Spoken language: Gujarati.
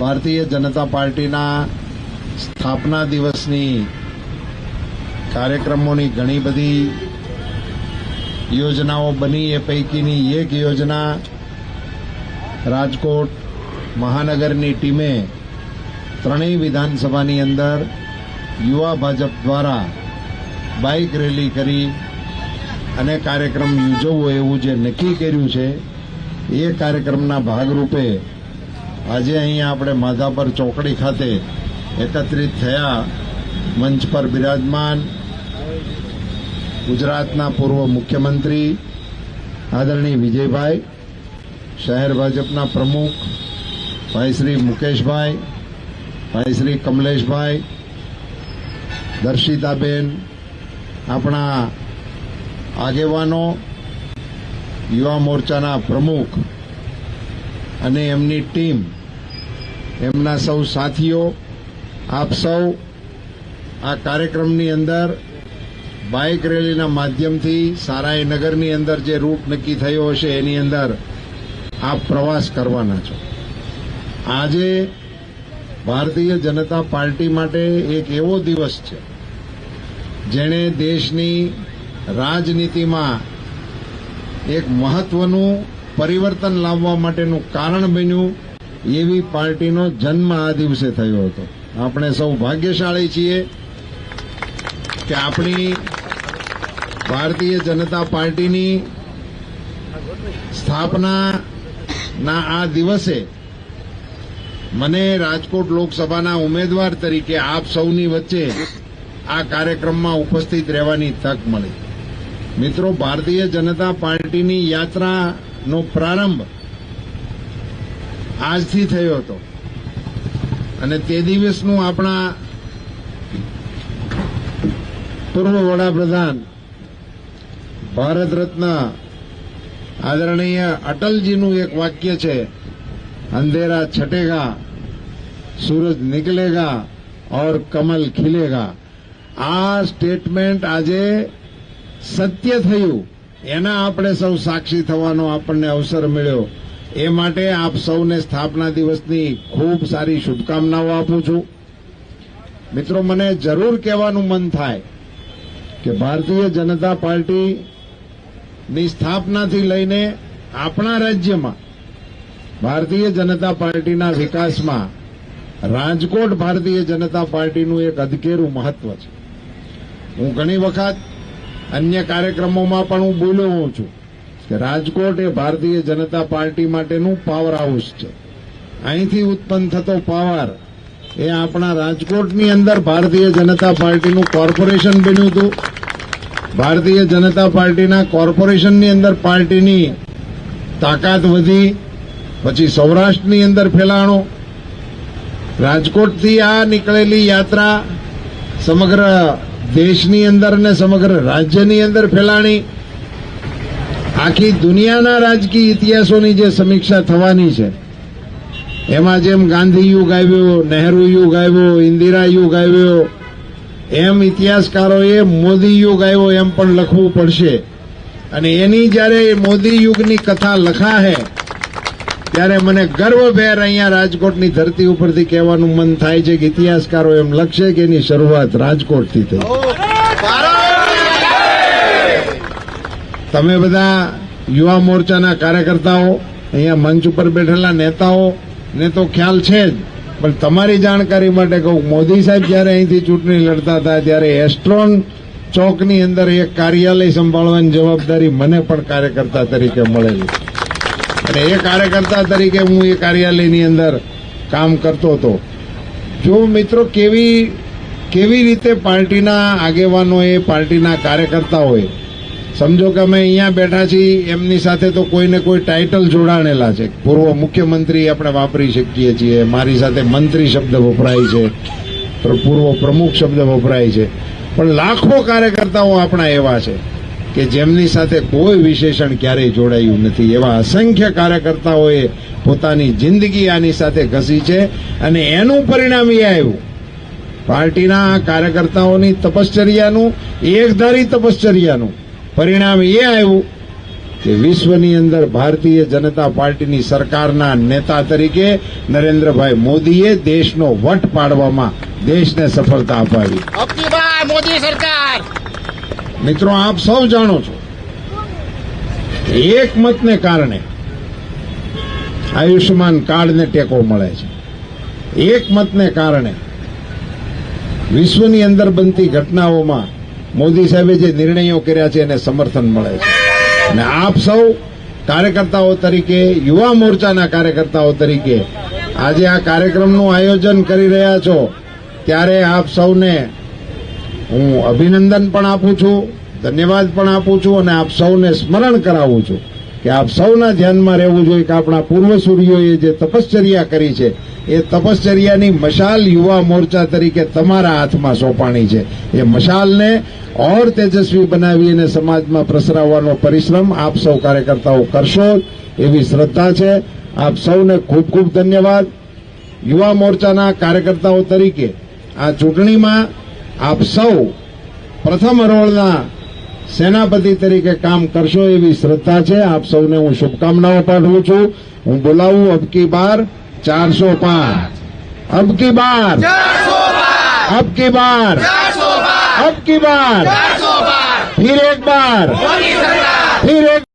ભારતીય જનતા પાર્ટીના સ્થાપના દિવસની કાર્યક્રમોની ઘણી બધી યોજનાઓ બની. એ પૈકીની એક યોજના રાજકોટ મહાનગરની ટીમે ત્રણેય વિધાનસભાની અંદર યુવા ભાજપ દ્વારા બાઇક રેલી કરી અને કાર્યક્રમ યોજવો એવું જે નક્કી કર્યું છે, એ કાર્યક્રમના ભાગરૂપે આજે અહીંયા આપણે માધાપર ચોકડી ખાતે એકત્રિત થયા મંચ પર બિરાજમાન ગુજરાતના પૂર્વ મુખ્યમંત્રી આદરણીય વિજયભાઈ, શહેર ભાજપના પ્રમુખ ભાઈ શ્રી મુકેશભાઈ, ભાઈ શ્રી કમલેશભાઈ, દર્શિતાબેન, આપણા આગેવાનો, યુવા મોરચાના પ્રમુખ અને એમની ટીમ એમના સૌ સાથીઓ, આપ સૌ આ કાર્યક્રમની અંદર બાઇક રેલીના માધ્યમથી સારાઈ નગરની અંદર જે રૂટ નક્કી થયો હશે એની અંદર આપ પ્રવાસ કરવાના છો. આજે ભારતીય જનતા પાર્ટી માટે એક એવો દિવસ છે, જેણે દેશની રાજનીતિમાં એક મહત્વનું પરિવર્તન લાવવા માટેનું કારણ બન્યું. એવી પાર્ટીનો જન્મ આ દિવસે થયો હતો. આપણે સૌ ભાગ્યશાળી છીએ કે આપણી ભારતીય જનતા પાર્ટીની સ્થાપનાના આ દિવસે મને રાજકોટ લોકસભાના ઉમેદવાર તરીકે આપ સૌની વચ્ચે આ કાર્યક્રમમાં ઉપસ્થિત રહેવાની તક મળી. મિત્રો, ભારતીય જનતા પાર્ટીની યાત્રાનો પ્રારંભ આજથી થયો હતો. અને તે દિવસનું આપણા પૂર્વ વડાપ્રધાન ભારત રત્ન આદરણીય અટલજીનું એક વાક્ય છે, અંધેરા છટેગા, સૂરજ નીકળેગા ઓર કમલ ખીલેગા. આ સ્ટેટમેન્ટ આજે સત્ય થયું. એના આપણે સૌ સાક્ષી થવાનો આપણને અવસર મળ્યો. એ માટે આપ સૌને સ્થાપના દિવસની ખૂબ સારી શુભકામનાઓ આપું છું. મિત્રો, મને જરૂર કહેવાનું મન થાય કે ભારતીય જનતા પાર્ટીની સ્થાપનાથી લઈને આપણા રાજ્યમાં, ભારતીય જનતા પાર્ટીના વિકાસમાં, રાજકોટ ભારતીય જનતા પાર્ટીનું એક અધકેરું મહત્વ છે. હું ઘણી વખત અન્ય કાર્યક્રમોમાં પણ હું બોલ્યો હોઉં છું. કે રાજકોટ એ ભારતીય જનતા પાર્ટી માટેનું પાવર હાઉસ છે. અહીંથી ઉત્પન્ન થતો પાવર એ આપણા રાજકોટની અંદર ભારતીય જનતા પાર્ટીનું કોર્પોરેશન બન્યું હતું. ભારતીય જનતા પાર્ટીના કોર્પોરેશનની અંદર પાર્ટીની તાકાત વધી, પછી સૌરાષ્ટ્રની અંદર ફેલાણો. રાજકોટથી આ નીકળેલી યાત્રા સમગ્ર દેશની અંદર અને સમગ્ર રાજ્યની અંદર ફેલાણી. આખી દુનિયાના રાજકીય ઇતિહાસોની જે સમીક્ષા થવાની છે, એમાં જેમ ગાંધી યુગ આવ્યો, નહેરુ યુગ આવ્યો, ઇન્દિરા યુગ આવ્યો, એમ ઇતિહાસકારોએ મોદી યુગ આવ્યો એમ પણ લખવું પડશે. અને એની જ્યારે મોદી યુગની કથા લખાહે, ત્યારે મને ગર્વભેર અહીંયા રાજકોટની ધરતી ઉપરથી કહેવાનું મન થાય છે કે ઇતિહાસકારો એમ લખશે કે એની શરૂઆત રાજકોટથી થઈ. તમે બધા યુવા મોરચાના કાર્યકર્તાઓ, અહીંયા મંચ ઉપર બેઠેલા નેતાઓ, ને તો ખ્યાલ છે જ. પણ તમારી જાણકારી માટે કહું, મોદી સાહેબ જ્યારે અહીંથી ચૂંટણી લડતા હતા, ત્યારે એસ્ટ્રોન ચોકની અંદર એક કાર્યાલય સંભાળવાની જવાબદારી મને પણ કાર્યકર્તા તરીકે મળેલી. અને એ કાર્યકર્તા તરીકે હું એ કાર્યાલયની અંદર કામ કરતો હતો. જો મિત્રો કેવી કેવી રીતે પાર્ટીના આગેવાનોએ પાર્ટીના કાર્યકર્તાઓએ સમજો કે અમે અહીંયા બેઠા છીએ, એમની સાથે તો કોઈને કોઈ ટાઇટલ જોડાણેલા છે. પૂર્વ મુખ્યમંત્રી આપણે વાપરી શકીએ છીએ, મારી સાથે મંત્રી શબ્દ વપરાય છે, પ્ર- પૂર્વ પ્રમુખ શબ્દ વપરાય છે. પણ લાખો કાર્યકર્તાઓ આપણા એવા છે કે જેમની સાથે કોઈ વિશેષણ ક્યારેય જોડાયું નથી. એવા અસંખ્ય કાર્યકર્તાઓએ પોતાની જિંદગી આની સાથે ઘસી છે અને એનું પરિણામ એ આવ્યું. પાર્ટીના કાર્યકર્તાઓની તપશ્ચર્યાનું, એકધારી તપશ્ચર્યાનું પરિણામ એ આવ્યું કે વિશ્વની અંદર ભારતીય જનતા પાર્ટીની સરકારના નેતા તરીકે નરેન્દ્રભાઈ મોદીએ દેશનો વટ પાડવામાં દેશને સફળતા અપાવી. મોદી સરકાર! મિત્રો આપ સૌ જાણો છો એક મતને કારણે આયુષ્યમાન કાર્ડને ટેકો મળે છે. એક મતને કારણે વિશ્વની અંદર બનતી ઘટનાઓમાં મોદી સાહેબે જે નિર્ણયો કર્યા છે એને સમર્થન મળે છે. અને આપ સૌ કાર્યકર્તાઓ તરીકે, યુવા મોરચાના કાર્યકર્તાઓ તરીકે આજે આ કાર્યક્રમનું આયોજન કરી રહ્યા છો, ત્યારે આપ સૌને હું અભિનંદન પણ આપું છું, ધન્યવાદ પણ આપું છું અને આપ સૌને સ્મરણ કરાવું છું. કે આપ સૌના ધ્યાનમાં રહેવું જોઈએ કે આપણા પૂર્વસૂરીઓએ જે તપશ્ચર્યા કરી છે, એ તપશ્ચર્યાની મશાલ યુવા મોરચા તરીકે તમારા હાથમાં સોંપાણી છે. એ મશાલને ઓર તેજસ્વી બનાવી અને સમાજમાં પ્રસરાવવાનો પરિશ્રમ આપ સૌ કાર્યકર્તાઓ કરશો એવી શ્રદ્ધા છે. આપ સૌને ખૂબ ખૂબ ધન્યવાદ. યુવા મોરચાના કાર્યકર્તાઓ તરીકે આ ચૂંટણીમાં આપ સૌ પ્રથમ હરોળના સેનાપતિ તરીકે કામ કરશો એવી શ્રદ્ધા છે. આપ સૌને હું શુભકામનાઓ પાઠવું છું. હું બોલાવું અબકી બાર ચારસો પાર અબકી બાર. અબકી બાર. અબકી બાર. ફિર એક બાર. ફિર એક